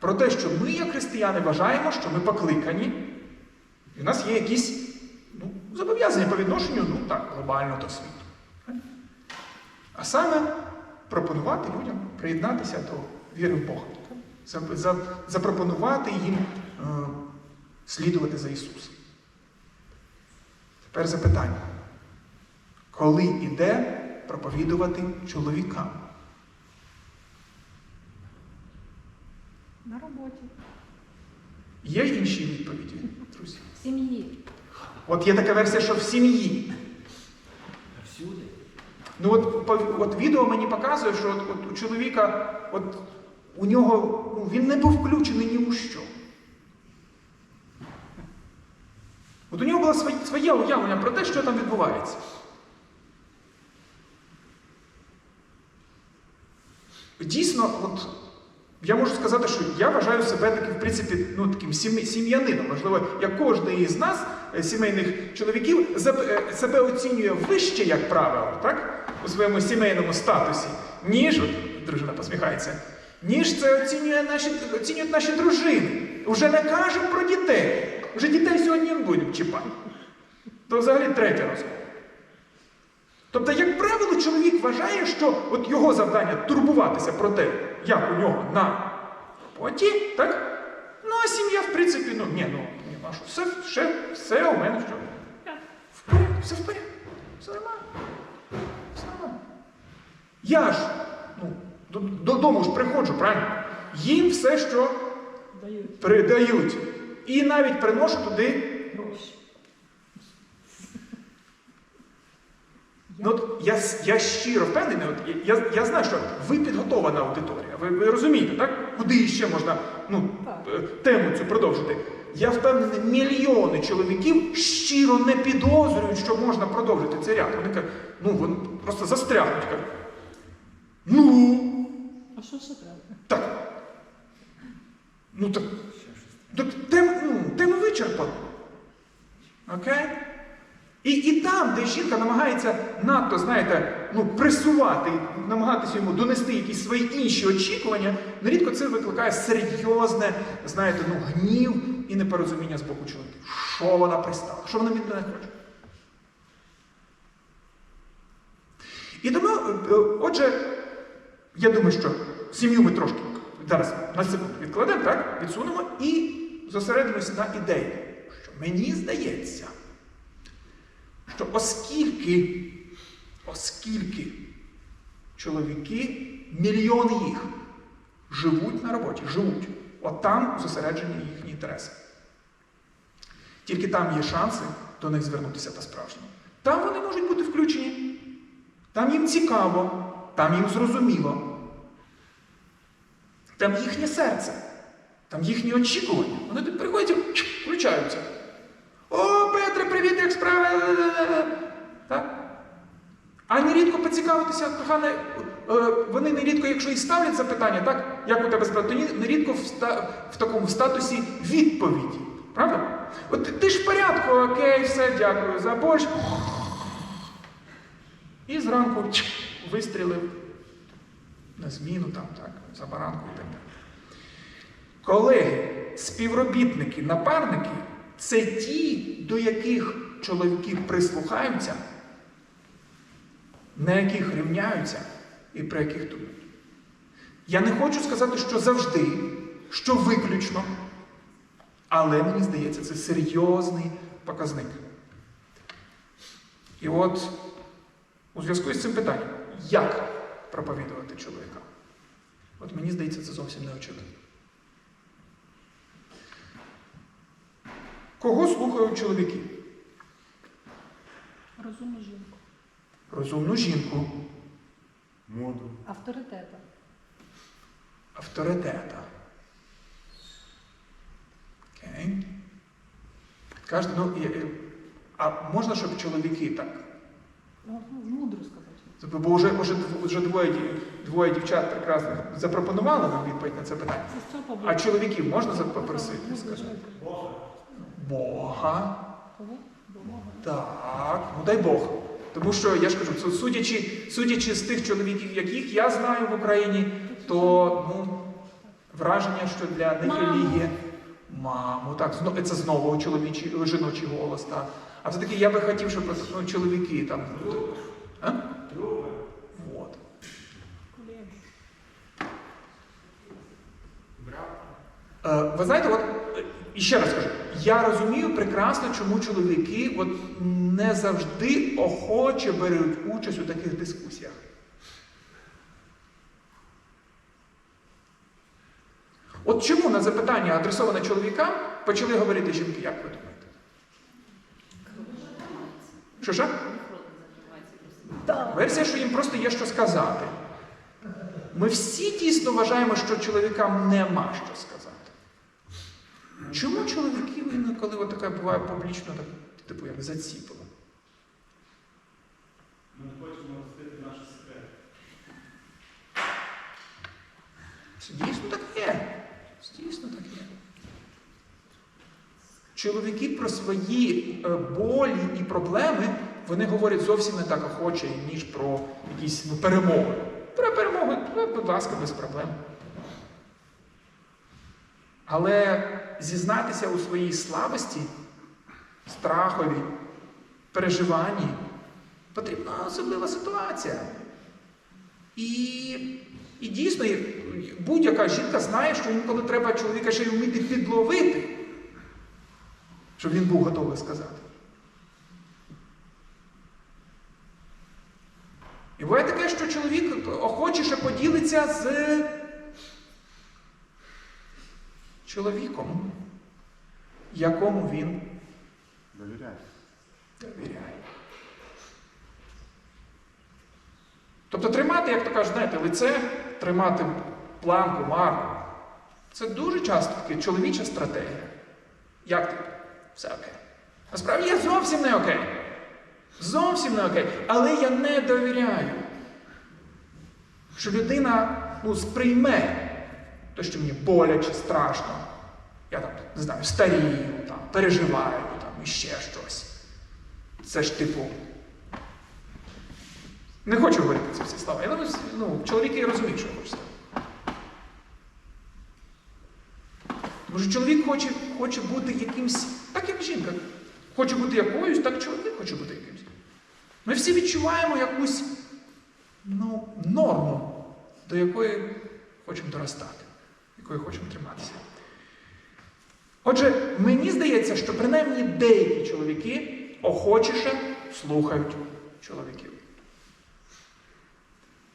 Про те, що ми, як християни, вважаємо, що ми покликані, і в нас є якісь ну, зобов'язання по відношенню ну, так, глобально до світу. А саме пропонувати людям приєднатися до віри в Бога. За- за- Запропонувати їм е, слідувати за Ісусом. Тепер запитання. Коли іде проповідувати чоловікам? На роботі, Є інші відповіді, друзі? в сім'ї. От є така версія, що в сім'ї. Всюди. Ну от, по- от відео мені показує, що от, от у чоловіка, от у нього ну, він не був включений ні у що. От у нього було своє, своє уявлення про те, що там відбувається. Дійсно, от я можу сказати, що я вважаю себе таким, в принципі, ну, таким сім'янином. Можливо, як кожен із нас, е, сімейних чоловіків, е, себе оцінює вище, як правило, так? у своєму сімейному статусі, ніж, от дружина посміхається, ніж це оцінює наші, оцінюють наші дружини. Уже не кажемо про дітей. Вже дітей сьогодні не будемо чіпати. То взагалі третя розмова. Тобто, як правило, чоловік вважає, що от його завдання турбуватися про те, як у нього на роботі, так? Ну, а сім'я, в принципі, ну, ні, ну, ні, ну, а що, все, все, все у мене що? В порядку, все в порядку, все нормально. Все нормально. Я ж, ну, додому ж приходжу, правильно? Їм все, що Дають придають. І навіть приношу туди гроші. Ну, от я, я щиро впевнений, от, я, я знаю, що ви підготована аудиторія. Ви, ви розумієте, так? Куди ще можна ну, Так. е, тему цю продовжити? Я впевнений, мільйони чоловіків щиро не підозрюють, що можна продовжити цей ряд. Вони кажуть, ну вони просто застрягнуть. Кажуть, ну, А що ще треба? так. Ну так. так тем, ну, тему вичерпано. Окей? І, і там, де жінка намагається надто, знаєте, ну, пресувати, намагатися йому донести якісь свої інші очікування, нерідко це викликає серйозне, знаєте, ну, гнів і непорозуміння з боку чоловіків. Що вона пристала? Що вона від мене хоче? І тому, е, е, отже, я думаю, що сім'ю ми трошки зараз на секунду відкладемо, так? Відсунемо і зосередимося на ідеї, що мені здається, що оскільки, оскільки чоловіки, мільйони їх живуть на роботі, живуть, от там зосереджені їхні інтереси. Тільки там є шанси до них звернутися по-справжньому. Там вони можуть бути включені. Там їм цікаво, там їм зрозуміло. Там їхнє серце, там їхні очікування. Вони приходять і включаються. О, привіт, як справи? Так? А нерідко поцікавитися, кохане, е, вони нерідко, якщо і ставлять запитання, так, як у тебе справа, то нерідко в, ста- в такому статусі відповіді. Правда? От ти- ж в порядку, окей, все, дякую за борщ. І зранку вистрілив на зміну там, так, за баранку і так далі. Колеги, співробітники, напарники це ті, до яких чоловіки прислухаються, на яких рівняються і про яких думають. Я не хочу сказати, що завжди, що виключно, але мені здається, це серйозний показник. І от у зв'язку з цим питанням, як проповідувати чоловіка? От мені здається, це зовсім не очевидно. Кого слухають чоловіки? Розумну жінку. Розумну жінку, Моду. Авторитета. авторитета. Окей. Кожен, ну, а можна, щоб чоловіки так? Ну, мудро сказати. Тобто, Бо вже, вже, вже двоє, двоє дівчат прекрасних запропонували нам відповідь на це питання. А чоловіків можна попросити? Ну, Скажи? звичайно. Бога. Бога. Так, ну дай Бог. Тому що я ж кажу, судячи, судячи з тих чоловіків, яких я знаю в Україні, то ну, враження, що для них релігія. Мамо, так, це знову чоловічий, жіночий голос, так. А все-таки я би хотів, щоб ну, чоловіки там. А? Вот. Е, Ви знаєте, от е, і ще раз кажу, я розумію прекрасно, чому чоловіки от не завжди охоче беруть участь у таких дискусіях. От чому на запитання, адресоване чоловікам, почали говорити жінки, як ви думаєте? Що? Так. Версія, що їм просто є що сказати. Ми всі дійсно вважаємо, що чоловікам нема що сказати. Чому чоловіків інколи от таке буває публічно, так, типу, як заціпило? Ми не хочемо розкрити наші секрети. Дійсно так є. Дійсно так є. Чоловіки про свої е, болі і проблеми вони говорять зовсім не так охоче, ніж про якісь ну, перемоги. Про перемоги, ну, будь ласка, без проблем. Але зізнатися у своїй слабості, страхові, переживанні потрібна особлива ситуація. І, і дійсно, будь-яка жінка знає, що інколи треба чоловіка ще й вміти підловити, щоб він був готовий сказати. І буває таке, що чоловік охочіше поділиться з чоловіком, якому він Довіряй. довіряє. Тобто тримати, як то кажуть, знаєте, лице, тримати планку, марку. Це дуже часто таки чоловіча стратегія. Як ти? Все окей. Насправді я зовсім не окей. Зовсім не окей. Але я не довіряю, що людина ну, сприйме те, що мені боляче, страшно. Не знаю, старію, там, переживаю, там, і ще щось. Це ж типу. Не хочу говорити ці всі слова. Думаю, ну, чоловіки розуміють, що я хочу сказати. Тому що чоловік хоче, хоче бути якимсь, так як жінка. Хоче бути якоюсь, так чоловік хоче бути якимсь. Ми всі відчуваємо якусь ну, норму, до якої хочемо доростати, якої хочемо триматися. Отже, мені здається, що принаймні деякі чоловіки охочіше слухають чоловіків.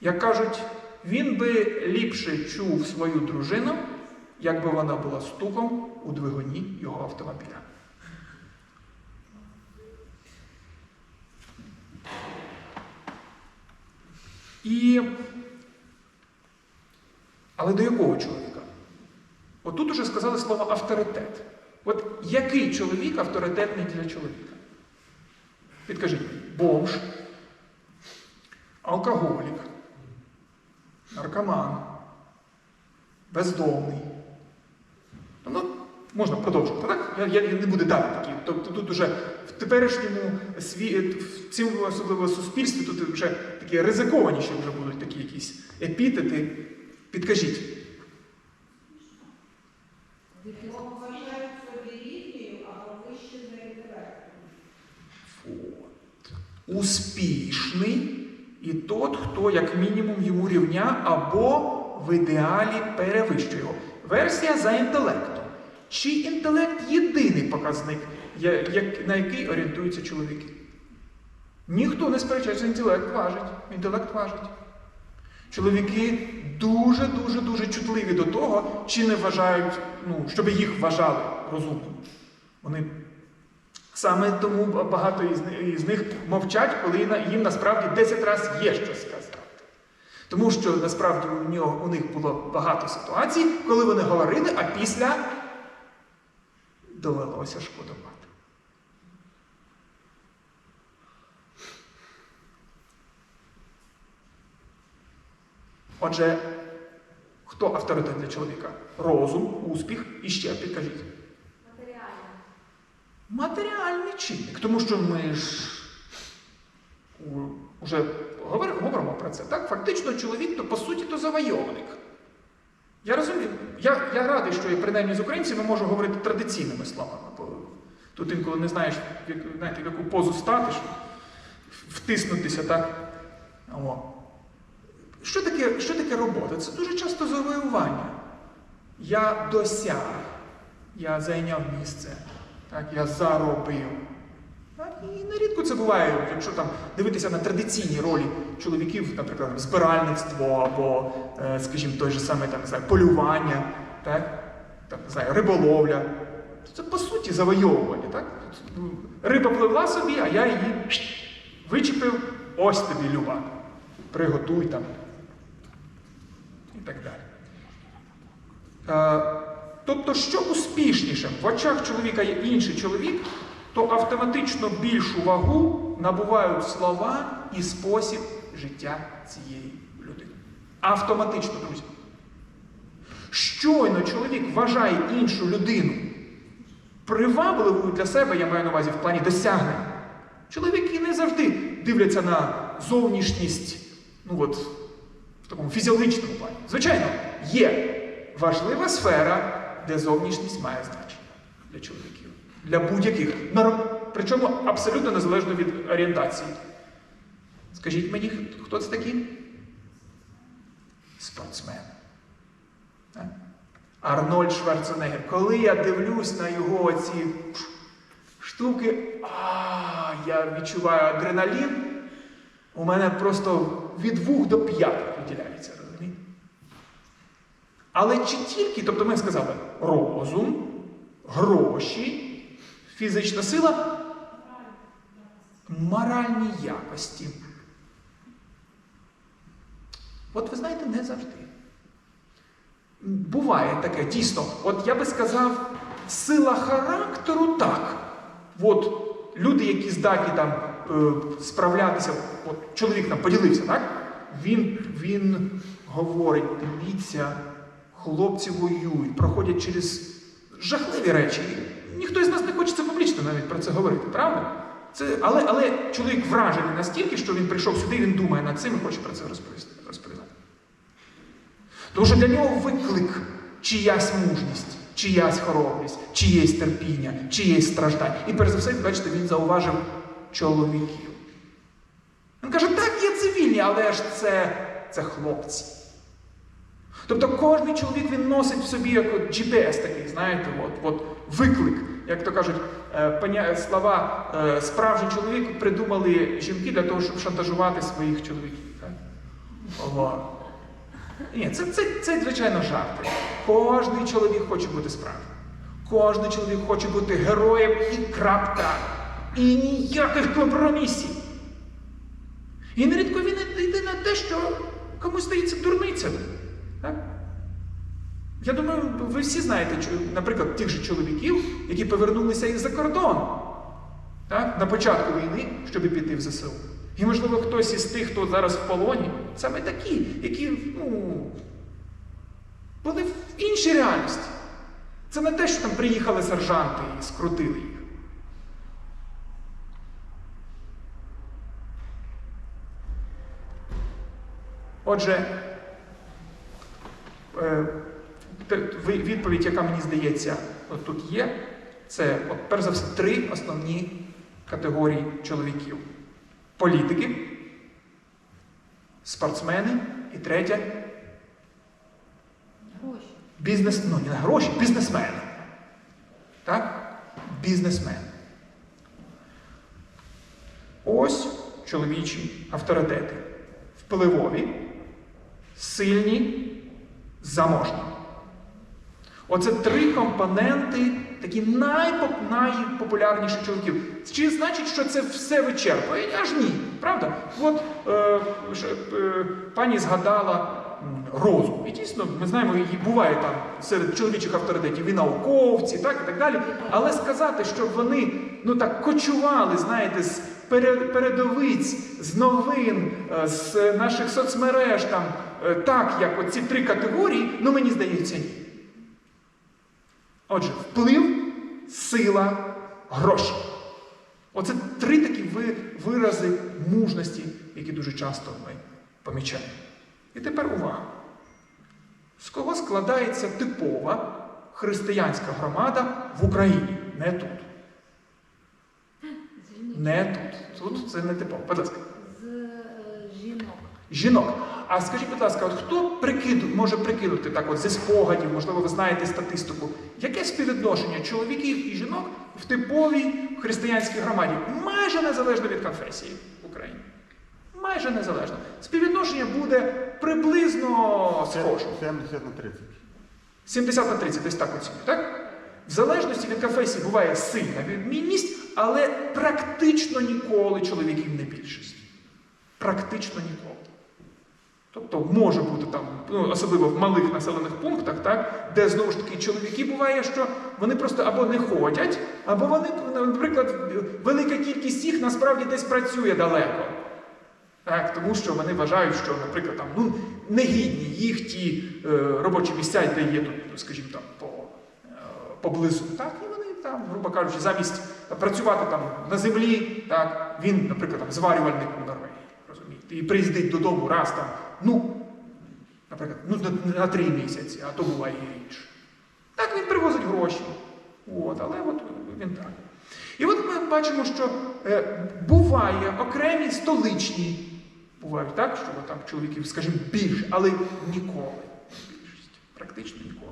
Як кажуть, він би ліпше чув свою дружину, якби вона була стуком у двигуні його автомобіля. І... Але до якого чоловіка? От тут уже сказали слово авторитет. От який чоловік авторитетний для чоловіка? Підкажіть, бомж, алкоголік, наркоман, бездомний. Ну, можна продовжувати, так? Я, я не буду далі такі. Тобто тут уже в теперішньому сві... в цьому особливо суспільстві тут вже такі ризикованіші вже будуть такі якісь епітети. Підкажіть. Вважають собі рівнею або вище за інтелектом. Успішний і тот, хто як мінімум йому рівня або в ідеалі перевищує його. Версія за інтелектом. Чи інтелект єдиний показник, на який орієнтуються чоловіки? Ніхто не сперечається, інтелект важить. Інтелект важить. Чоловіки дуже-дуже дуже чутливі до того, чи не вважають, ну, щоб їх вважали розумними. Вони Саме тому багато із, них мовчать, коли їм насправді 10 разів є що сказати. Тому що насправді у, нього, у них було багато ситуацій, коли вони говорили, а після довелося шкодувати. Отже, хто авторитет для чоловіка? Розум, успіх і ще підкажіть. Матеріально. Матеріальний чинник, тому що ми ж вже говоримо про це. Так? Фактично, чоловік то по суті то завойовник. Я розумію, я, я радий, що я принаймні з українцями можу говорити традиційними словами, бо тут інколи не знаєш, в яку, знаєте, в яку позу стати, щоб втиснутися, так? О. Що таке, що таке робота? Це дуже часто завоювання. Я досяг, я зайняв місце, так, я заробив. І нерідко це буває, якщо там дивитися на традиційні ролі чоловіків, наприклад, збиральництво або, е, скажімо, той же самий там, не знаю, полювання, так? Там, не знаю, риболовля. Це по суті завойовування. Так? Ну, Риба пливла собі, а я її вичепив, ось тобі, Люба. Приготуй там. Так далі. Е, Тобто, що успішнішим в очах чоловіка є інший чоловік, то автоматично більшу вагу набувають слова і спосіб життя цієї людини. Автоматично, друзі. Щойно чоловік вважає іншу людину привабливою для себе, я маю на увазі в плані досягнень. Чоловіки не завжди дивляться на зовнішність, ну от, такому фізіологічному плані. Звичайно, є важлива сфера, де зовнішність має значення для чоловіків. Для будь-яких. Причому абсолютно незалежно від орієнтації. Скажіть мені, хто це такі? Спортсмен. Арнольд Шварценеггер. Коли я дивлюсь на його ці штуки, а я відчуваю адреналін, у мене просто від вух до п'яток виділяється, розумієте? Але чи тільки, тобто ми сказали, розум, гроші, фізична сила, моральні якості. От ви знаєте, не завжди. Буває таке, дійсно. От я би сказав, сила характеру так. От люди, які здатні там е, справлятися, от чоловік там поділився, так? Він, він говорить, дивіться, хлопці воюють, проходять через жахливі речі. Ніхто із нас не хоче це публічно навіть про це говорити, правда? Це, але, але чоловік вражений настільки, що він прийшов сюди, він думає над цим і хоче про це розповісти, розповідати. Тому що для нього виклик чиясь мужність, чиясь хоробрість, чиєсь терпіння, чиєсь страждання. І перш за все, бачите, він зауважив чоловіків. Він каже, так, є цивільні, але ж це, це хлопці. Тобто кожен чоловік він носить в собі як от GPS такий, знаєте, от, от виклик. Як то кажуть, е, слова е, справжній чоловік придумали жінки для того, щоб шантажувати своїх чоловіків. Так? Ова. Ні, це, це, це звичайно жарти. Кожний чоловік хоче бути справжнім. Кожний чоловік хоче бути героєм і крапка. І ніяких компромісів. І нерідко він йде на те, що комусь здається дурницями. Так? Я думаю, ви всі знаєте, наприклад, тих же чоловіків, які повернулися із-за кордону так? на початку війни, щоб піти в ЗСУ. І, можливо, хтось із тих, хто зараз в полоні, саме такі, які ну, були в іншій реальності. Це не те, що там приїхали сержанти і скрутили їх. Отже, е, відповідь, яка мені здається, от тут є, це, от, перш за все, три основні категорії чоловіків: політики, спортсмени і третя Гроші. бізнес, ну не гроші, бізнесмени. Так? Бізнесмен. Ось чоловічі авторитети. Впливові, сильні, заможні. Оце три компоненти, такі найпоп, найпопулярніші чоловіків. Чи значить, що це все вичерпує? Аж ні. Правда? От е, е, пані згадала розум. І дійсно, ми знаємо, і буває там серед чоловічих авторитетів і науковці, так і так далі. Але сказати, що вони ну так кочували, знаєте, з передовиць, з новин, е, з наших соцмереж, там, е, так, як оці три категорії, ну мені здається, ні. Отже, вплив, сила, гроші. Оце три такі вирази мужності, які дуже часто ми помічаємо. І тепер увага. З кого складається типова християнська громада в Україні? Не тут. Не тут. Тут це не типово. Будь ласка. З е, жінок. Жінок. А скажіть, будь ласка, от хто прикиду, може прикинути так от зі спогадів, можливо, ви знаєте статистику, яке співвідношення чоловіків і жінок в типовій християнській громаді, майже незалежно від конфесії в Україні? Майже незалежно. Співвідношення буде приблизно схоже. 70 на 30. 70 на 30, десь так оцінюю, так? В залежності від конфесії буває сильна відмінність, але практично ніколи чоловіків не більшість. Практично ніколи. Тобто може бути там, ну, особливо в малих населених пунктах, так, де знову ж таки чоловіки буває, що вони просто або не ходять, або вони, наприклад, велика кількість їх насправді десь працює далеко. Так, тому що вони вважають, що, наприклад, там, ну, негідні їх ті е, робочі місця, де є тут, скажімо, там, по, поблизу. Так, і вони там, грубо кажучи, замість працювати там на землі, так, він, наприклад, там, зварювальник у Норвегії, розумієте, і приїздить додому раз там, ну, наприклад, ну, на, три місяці, а то буває і рідше. Так він привозить гроші. От, але от він так. І от ми бачимо, що е, буває окремі столичні, бувають так, що там чоловіків, скажімо, більше, але ніколи більшість. Практично ніколи.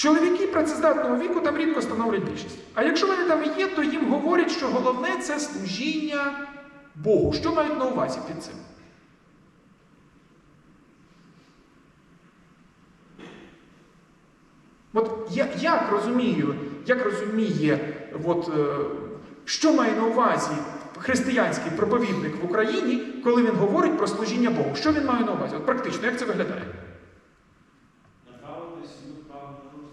Чоловіки працездатного віку там рідко становлять більшість. А якщо вони там є, то їм говорять, що головне це служіння Богу. Що мають на увазі під цим? От я, як розумію, як розуміє, от, е, що має на увазі християнський проповідник в Україні, коли він говорить про служіння Богу? Що він має на увазі? От практично, як це виглядає? Направити сім'ю вправо на русло.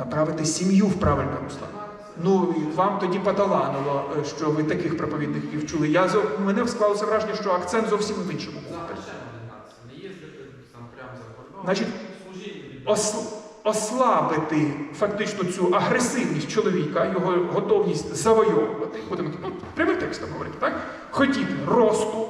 Направити сім'ю в правильне русло. Ну, вам тоді поталанило, е, що ви таких проповідників чули. Я мене склалося враження, що акцент зовсім в іншому. Значить, Ос- ослабити фактично цю агресивність чоловіка, його готовність завойовувати, будемо ну, прямим текстом говорити, так? Хотіти росту,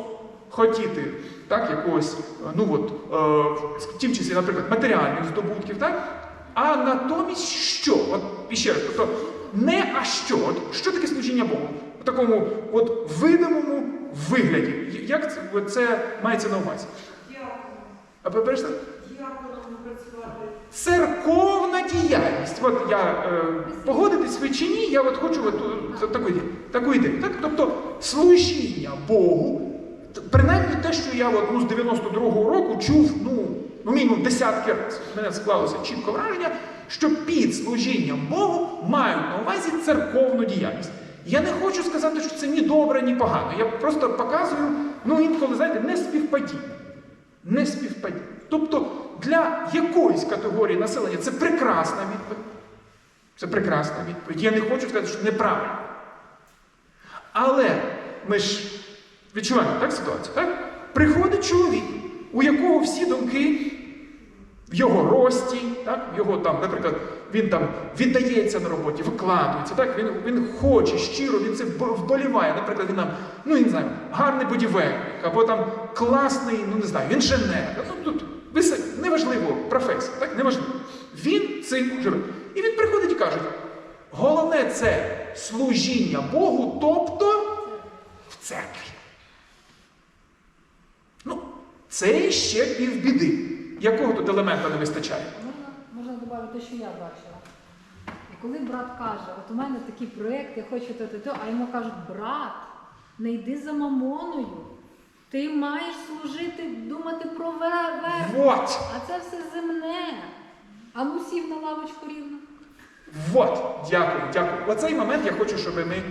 хотіти так, якогось, е, ну от, е, в тім числі, наприклад, матеріальних здобутків, так? А натомість що? От іще раз, тобто не а що? От, що таке служіння Богу? У такому от видимому вигляді. Як це, це мається на увазі? А працювати. Церковна діяльність. От я е, погодитись ви чи ні, я от хочу от, е, таку, ідею- таку ідею. Так? Тобто служіння Богу, принаймні те, що я от, ну, з 92-го року чув, ну, ну мінімум десятки разів. Мене склалося чітко враження, що під служінням Богу мають на увазі церковну діяльність. Я не хочу сказати, що це ні добре, ні погано. Я просто показую, ну інколи, знаєте, не співпадіння не співпадіння. Тобто для якоїсь категорії населення це прекрасна відповідь. Це прекрасна відповідь. Я не хочу сказати, що неправильно. Але ми ж відчуваємо так ситуацію, так? Приходить чоловік, у якого всі думки в його рості, так? його там, наприклад, він там віддається на роботі, викладується, так? Він, він хоче щиро, він це вб- вболіває. Наприклад, він там, ну не знаю, гарний будівельник, або там класний, ну не знаю, інженер. Ну тут неважливо професія, так? Неважливо. Він цим живе. І він приходить і каже: головне це служіння Богу, тобто в церкві. Ну, це ще півбіди. Якого тут елемента не вистачає? Можна, можна додати, що я бачила. І коли брат каже, от у мене такий проєкт, я хочу то, то, то, а йому кажуть, брат, не йди за мамоною. Ти маєш служити, думати про ве- верх. Вот! А це все земне. А ну сів на лавочку рівно. Вот, дякую, дякую. Оцей момент я хочу, щоб ми,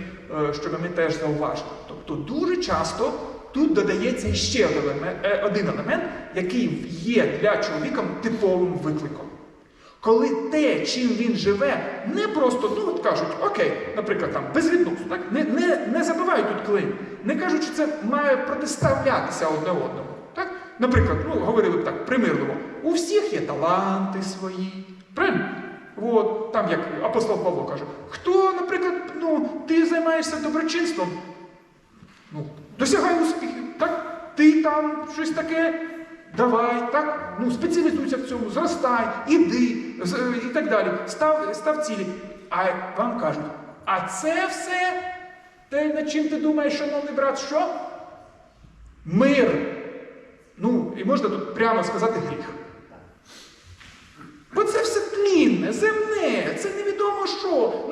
е, щоб ми теж зауважили. Тобто дуже часто тут додається ще один елемент, е, один елемент, який є для чоловіка типовим викликом. Коли те, чим він живе, не просто, ну от кажуть, окей, наприклад, там безвідносно, так? Не, не, не забивають тут клин, не кажуть, що це має протиставлятися одне одному. Так? Наприклад, ну, говорили б так, примирливо, у всіх є таланти свої. Правильно? От, там, як апостол Павло каже, хто, наприклад, ну, ти займаєшся доброчинством, ну, досягай успіхів, так? Ти там щось таке давай, так, ну, спеціалізуйся в цьому, зростай, іди і так далі. Став, став цілі. А вам кажуть, а це все, те, над чим ти думаєш, шановний брат, що? Мир. Ну, і можна тут прямо сказати гріх. Бо це все тлінне, земне, це невідомо що.